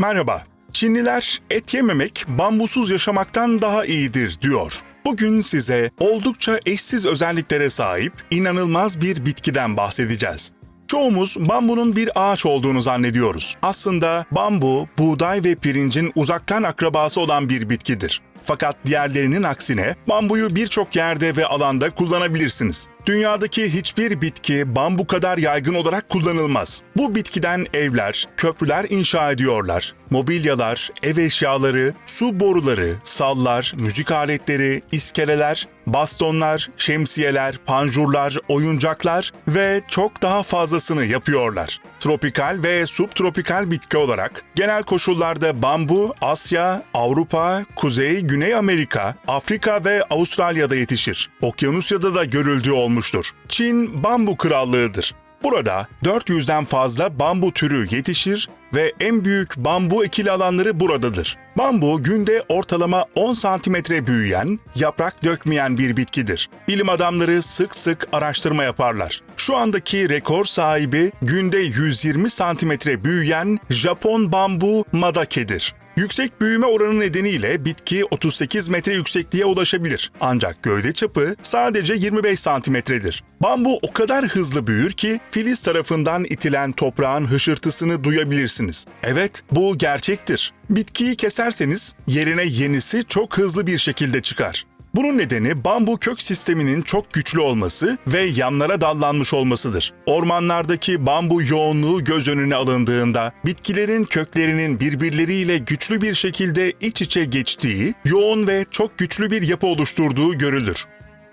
Merhaba. Çinliler et yememek bambusuz yaşamaktan daha iyidir diyor. Bugün size oldukça eşsiz özelliklere sahip inanılmaz bir bitkiden bahsedeceğiz. Çoğumuz bambunun bir ağaç olduğunu zannediyoruz. Aslında bambu, buğday ve pirincin uzaktan akrabası olan bir bitkidir. Fakat diğerlerinin aksine bambuyu birçok yerde ve alanda kullanabilirsiniz. Dünyadaki hiçbir bitki bambu kadar yaygın olarak kullanılmaz. Bu bitkiden evler, köprüler inşa ediyorlar. Mobilyalar, ev eşyaları, su boruları, sallar, müzik aletleri, iskeleler, bastonlar, şemsiyeler, panjurlar, oyuncaklar ve çok daha fazlasını yapıyorlar. Tropikal ve subtropikal bitki olarak genel koşullarda bambu Asya, Avrupa, Kuzey, Güney Amerika, Afrika ve Avustralya'da yetişir. Okyanusya'da da görüldüğü olmuştur. Çin bambu krallığıdır. Burada 400'den fazla bambu türü yetişir ve en büyük bambu ekili alanları buradadır. Bambu günde ortalama 10 santimetre büyüyen, yaprak dökmeyen bir bitkidir. Bilim adamları sık sık araştırma yaparlar. Şu andaki rekor sahibi günde 120 santimetre büyüyen Japon bambu madakedir. Yüksek büyüme oranı nedeniyle bitki 38 metre yüksekliğe ulaşabilir. Ancak gövde çapı sadece 25 santimetredir. Bambu o kadar hızlı büyür ki filiz tarafından itilen toprağın hışırtısını duyabilirsiniz. Evet, bu gerçektir. Bitkiyi keserseniz yerine yenisi çok hızlı bir şekilde çıkar. Bunun nedeni bambu kök sisteminin çok güçlü olması ve yanlara dallanmış olmasıdır. Ormanlardaki bambu yoğunluğu göz önüne alındığında bitkilerin köklerinin birbirleriyle güçlü bir şekilde iç içe geçtiği, yoğun ve çok güçlü bir yapı oluşturduğu görülür.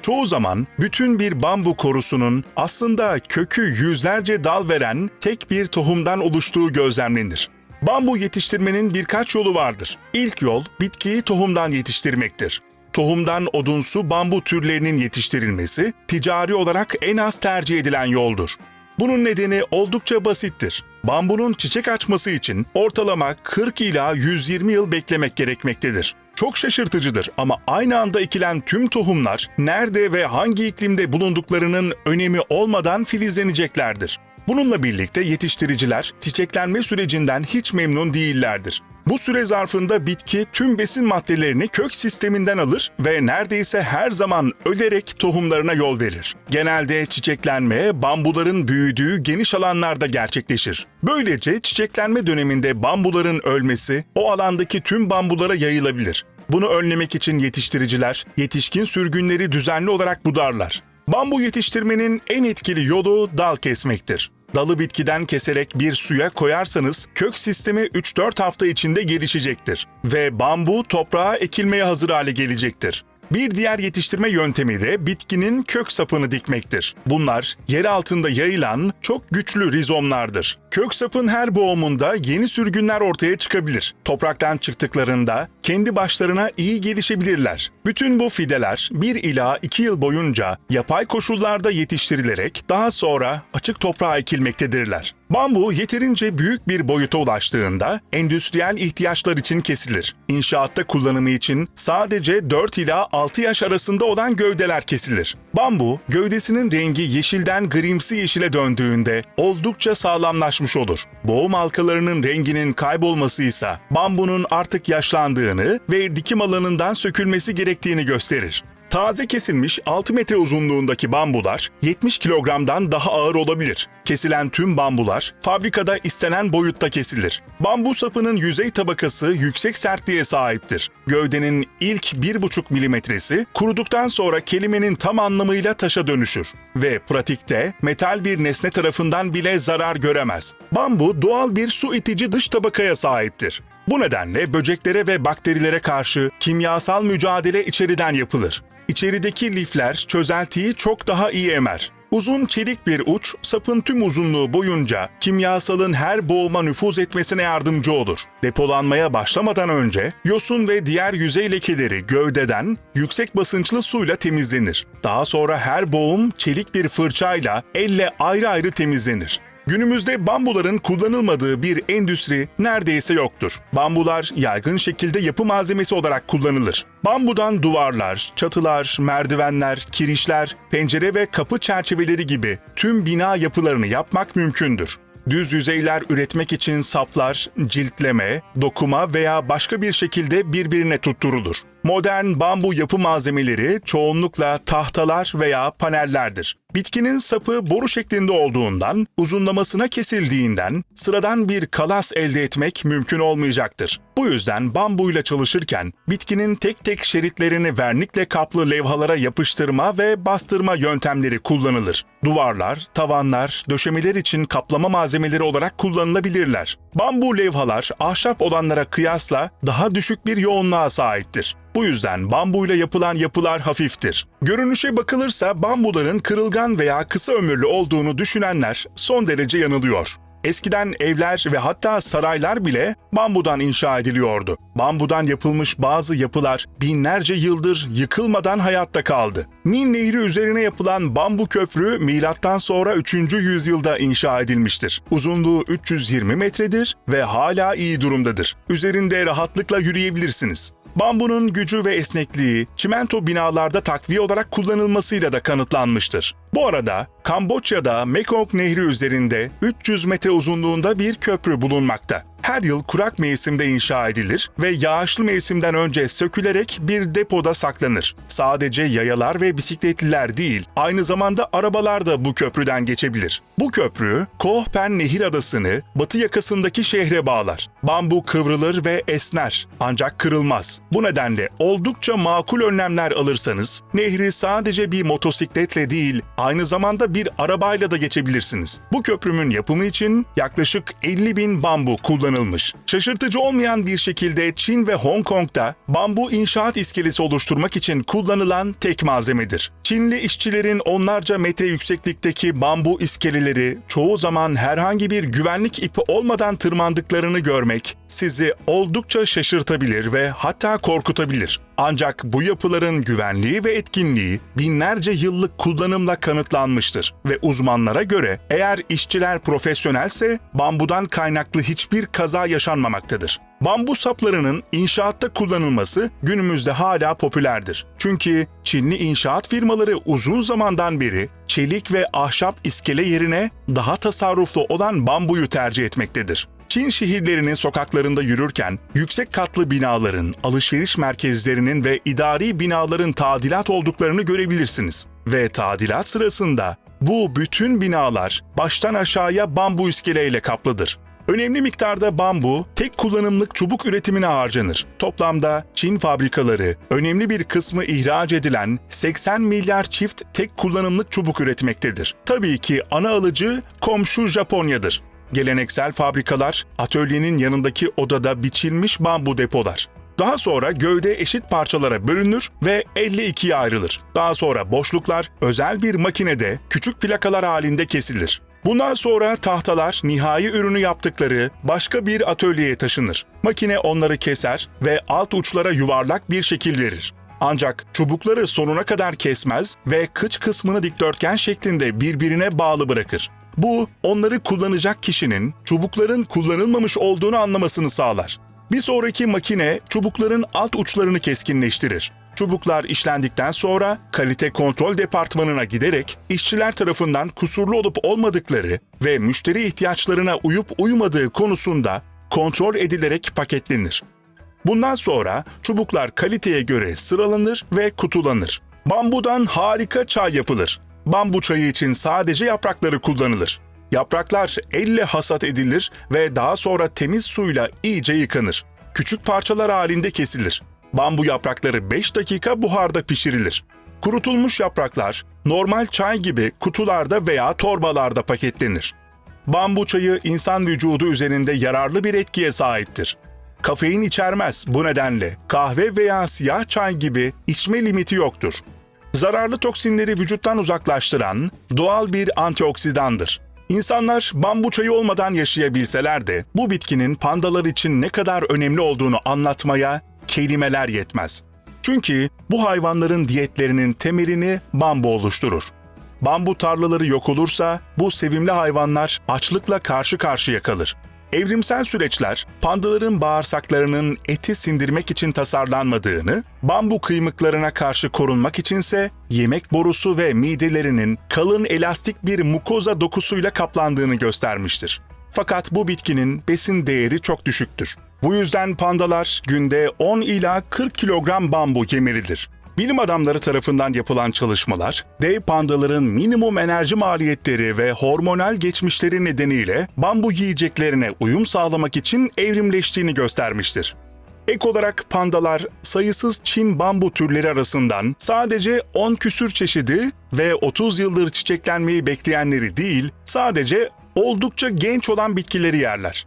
Çoğu zaman bütün bir bambu korusunun aslında kökü yüzlerce dal veren tek bir tohumdan oluştuğu gözlemlenir. Bambu yetiştirmenin birkaç yolu vardır. İlk yol bitkiyi tohumdan yetiştirmektir. Tohumdan odunsu bambu türlerinin yetiştirilmesi ticari olarak en az tercih edilen yoldur. Bunun nedeni oldukça basittir. Bambunun çiçek açması için ortalama 40 ila 120 yıl beklemek gerekmektedir. Çok şaşırtıcıdır ama aynı anda ekilen tüm tohumlar nerede ve hangi iklimde bulunduklarının önemi olmadan filizleneceklerdir. Bununla birlikte yetiştiriciler çiçeklenme sürecinden hiç memnun değillerdir. Bu süre zarfında bitki tüm besin maddelerini kök sisteminden alır ve neredeyse her zaman ölerek tohumlarına yol verir. Genelde çiçeklenme bambuların büyüdüğü geniş alanlarda gerçekleşir. Böylece çiçeklenme döneminde bambuların ölmesi o alandaki tüm bambulara yayılabilir. Bunu önlemek için yetiştiriciler yetişkin sürgünleri düzenli olarak budarlar. Bambu yetiştirmenin en etkili yolu dal kesmektir. Dalı bitkiden keserek bir suya koyarsanız kök sistemi 3-4 hafta içinde gelişecektir ve bambu toprağa ekilmeye hazır hale gelecektir. Bir diğer yetiştirme yöntemi de bitkinin kök sapını dikmektir. Bunlar yer altında yayılan çok güçlü rizomlardır. Kök sapın her boğumunda yeni sürgünler ortaya çıkabilir. Topraktan çıktıklarında kendi başlarına iyi gelişebilirler. Bütün bu fideler 1 ila 2 yıl boyunca yapay koşullarda yetiştirilerek daha sonra açık toprağa ekilmektedirler. Bambu yeterince büyük bir boyuta ulaştığında endüstriyel ihtiyaçlar için kesilir. İnşaatta kullanımı için sadece 4 ila 6 yaş arasında olan gövdeler kesilir. Bambu, gövdesinin rengi yeşilden grimsi yeşile döndüğünde oldukça sağlamlaşmış olur. Boğum halkalarının renginin kaybolması ise bambunun artık yaşlandığını ve dikim alanından sökülmesi gerektiğini gösterir. Taze kesilmiş 6 metre uzunluğundaki bambular 70 kilogramdan daha ağır olabilir. Kesilen tüm bambular fabrikada istenen boyutta kesilir. Bambu sapının yüzey tabakası yüksek sertliğe sahiptir. Gövdenin ilk 1,5 milimetresi kuruduktan sonra kelimenin tam anlamıyla taşa dönüşür ve pratikte metal bir nesne tarafından bile zarar göremez. Bambu doğal bir su itici dış tabakaya sahiptir. Bu nedenle böceklere ve bakterilere karşı kimyasal mücadele içeriden yapılır. İçerideki lifler çözeltiyi çok daha iyi emer. Uzun çelik bir uç sapın tüm uzunluğu boyunca kimyasalın her boğuma nüfuz etmesine yardımcı olur. Depolanmaya başlamadan önce yosun ve diğer yüzey lekeleri gövdeden yüksek basınçlı suyla temizlenir. Daha sonra her boğum çelik bir fırçayla elle ayrı ayrı temizlenir. Günümüzde bambuların kullanılmadığı bir endüstri neredeyse yoktur. Bambular yaygın şekilde yapı malzemesi olarak kullanılır. Bambudan duvarlar, çatılar, merdivenler, kirişler, pencere ve kapı çerçeveleri gibi tüm bina yapılarını yapmak mümkündür. Düz yüzeyler üretmek için saplar, ciltleme, dokuma veya başka bir şekilde birbirine tutturulur. Modern bambu yapı malzemeleri çoğunlukla tahtalar veya panellerdir. Bitkinin sapı boru şeklinde olduğundan, uzunlamasına kesildiğinden sıradan bir kalas elde etmek mümkün olmayacaktır. Bu yüzden bambuyla çalışırken bitkinin tek tek şeritlerini vernikle kaplı levhalara yapıştırma ve bastırma yöntemleri kullanılır. Duvarlar, tavanlar, döşemeler için kaplama malzemeleri olarak kullanılabilirler. Bambu levhalar ahşap olanlara kıyasla daha düşük bir yoğunluğa sahiptir. Bu yüzden bambuyla yapılan yapılar hafiftir. Görünüşe bakılırsa bambuların kırılgan veya kısa ömürlü olduğunu düşünenler son derece yanılıyor. Eskiden evler ve hatta saraylar bile bambudan inşa ediliyordu. Bambudan yapılmış bazı yapılar binlerce yıldır yıkılmadan hayatta kaldı. Nil Nehri üzerine yapılan bambu köprü milattan sonra 3. yüzyılda inşa edilmiştir. Uzunluğu 320 metredir ve hala iyi durumdadır. Üzerinde rahatlıkla yürüyebilirsiniz. Bambunun gücü ve esnekliği çimento binalarda takviye olarak kullanılmasıyla da kanıtlanmıştır. Bu arada Kamboçya'da Mekong Nehri üzerinde 300 metre uzunluğunda bir köprü bulunmakta. Her yıl kurak mevsimde inşa edilir ve yağışlı mevsimden önce sökülerek bir depoda saklanır. Sadece yayalar ve bisikletliler değil, aynı zamanda arabalar da bu köprüden geçebilir. Bu köprü, Koh Phen Nehir Adası'nı batı yakasındaki şehre bağlar. Bambu kıvrılır ve esner, ancak kırılmaz. Bu nedenle oldukça makul önlemler alırsanız, nehri sadece bir motosikletle değil, aynı zamanda bir arabayla da geçebilirsiniz. Bu köprünün yapımı için yaklaşık 50 bin bambu kullanılmış. Şaşırtıcı olmayan bir şekilde Çin ve Hong Kong'da bambu inşaat iskelesi oluşturmak için kullanılan tek malzemedir. Çinli işçilerin onlarca metre yükseklikteki bambu iskeleleri çoğu zaman herhangi bir güvenlik ipi olmadan tırmandıklarını görmek sizi oldukça şaşırtabilir ve hatta korkutabilir. Ancak bu yapıların güvenliği ve etkinliği binlerce yıllık kullanımla kanıtlanmıştır ve uzmanlara göre eğer işçiler profesyonelse bambudan kaynaklı hiçbir kaza yaşanmamaktadır. Bambu saplarının inşaatta kullanılması günümüzde hala popülerdir. Çünkü Çinli inşaat firmaları uzun zamandan beri çelik ve ahşap iskele yerine daha tasarruflu olan bambuyu tercih etmektedir. Çin şehirlerinin sokaklarında yürürken yüksek katlı binaların, alışveriş merkezlerinin ve idari binaların tadilat olduklarını görebilirsiniz. Ve tadilat sırasında bu bütün binalar baştan aşağıya bambu iskeleyle kaplıdır. Önemli miktarda bambu tek kullanımlık çubuk üretimine harcanır. Toplamda Çin fabrikaları önemli bir kısmı ihraç edilen 80 milyar çift tek kullanımlık çubuk üretmektedir. Tabii ki ana alıcı komşu Japonya'dır. Geleneksel fabrikalar atölyenin yanındaki odada biçilmiş bambu depolar. Daha sonra gövde eşit parçalara bölünür ve 52'ye ayrılır. Daha sonra boşluklar özel bir makinede küçük plakalar halinde kesilir. Bundan sonra tahtalar nihai ürünü yaptıkları başka bir atölyeye taşınır. Makine onları keser ve alt uçlara yuvarlak bir şekil verir. Ancak çubukları sonuna kadar kesmez ve kıç kısmını dikdörtgen şeklinde birbirine bağlı bırakır. Bu, onları kullanacak kişinin çubukların kullanılmamış olduğunu anlamasını sağlar. Bir sonraki makine çubukların alt uçlarını keskinleştirir. Çubuklar işlendikten sonra kalite kontrol departmanına giderek işçiler tarafından kusurlu olup olmadıkları ve müşteri ihtiyaçlarına uyup uymadığı konusunda kontrol edilerek paketlenir. Bundan sonra çubuklar kaliteye göre sıralanır ve kutulanır. Bambudan harika çay yapılır. Bambu çayı için sadece yaprakları kullanılır. Yapraklar elle hasat edilir ve daha sonra temiz suyla iyice yıkanır. Küçük parçalar halinde kesilir. Bambu yaprakları 5 dakika buharda pişirilir. Kurutulmuş yapraklar normal çay gibi kutularda veya torbalarda paketlenir. Bambu çayı insan vücudu üzerinde yararlı bir etkiye sahiptir. Kafein içermez bu nedenle kahve veya siyah çay gibi içme limiti yoktur. Zararlı toksinleri vücuttan uzaklaştıran doğal bir antioksidandır. İnsanlar bambu çayı olmadan yaşayabilseler de bu bitkinin pandalar için ne kadar önemli olduğunu anlatmaya kelimeler yetmez. Çünkü bu hayvanların diyetlerinin temelini bambu oluşturur. Bambu tarlaları yok olursa bu sevimli hayvanlar açlıkla karşı karşıya kalır. Evrimsel süreçler, pandaların bağırsaklarının eti sindirmek için tasarlanmadığını, bambu kıymıklarına karşı korunmak içinse yemek borusu ve midelerinin kalın elastik bir mukoza dokusuyla kaplandığını göstermiştir. Fakat bu bitkinin besin değeri çok düşüktür. Bu yüzden pandalar günde 10 ila 40 kilogram bambu yemelidir. Bilim adamları tarafından yapılan çalışmalar, dev pandaların minimum enerji maliyetleri ve hormonal geçmişleri nedeniyle bambu yiyeceklerine uyum sağlamak için evrimleştiğini göstermiştir. Ek olarak pandalar sayısız Çin bambu türleri arasından sadece 10 küsür çeşidi ve 30 yıldır çiçeklenmeyi bekleyenleri değil, sadece oldukça genç olan bitkileri yerler.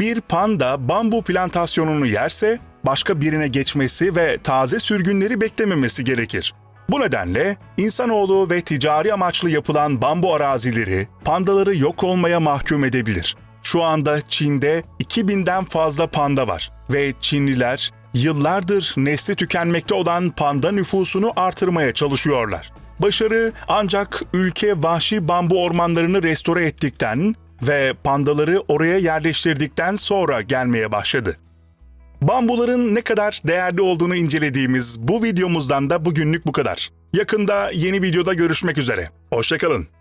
Bir panda bambu plantasyonunu yerse başka birine geçmesi ve taze sürgünleri beklememesi gerekir. Bu nedenle insanoğlu ve ticari amaçlı yapılan bambu arazileri pandaları yok olmaya mahkum edebilir. Şu anda Çin'de 2000'den fazla panda var ve Çinliler yıllardır nesli tükenmekte olan panda nüfusunu artırmaya çalışıyorlar. Başarı ancak ülke vahşi bambu ormanlarını restore ettikten ve pandaları oraya yerleştirdikten sonra gelmeye başladı. Bambuların ne kadar değerli olduğunu incelediğimiz bu videomuzdan da bugünlük bu kadar. Yakında yeni videoda görüşmek üzere. Hoşçakalın.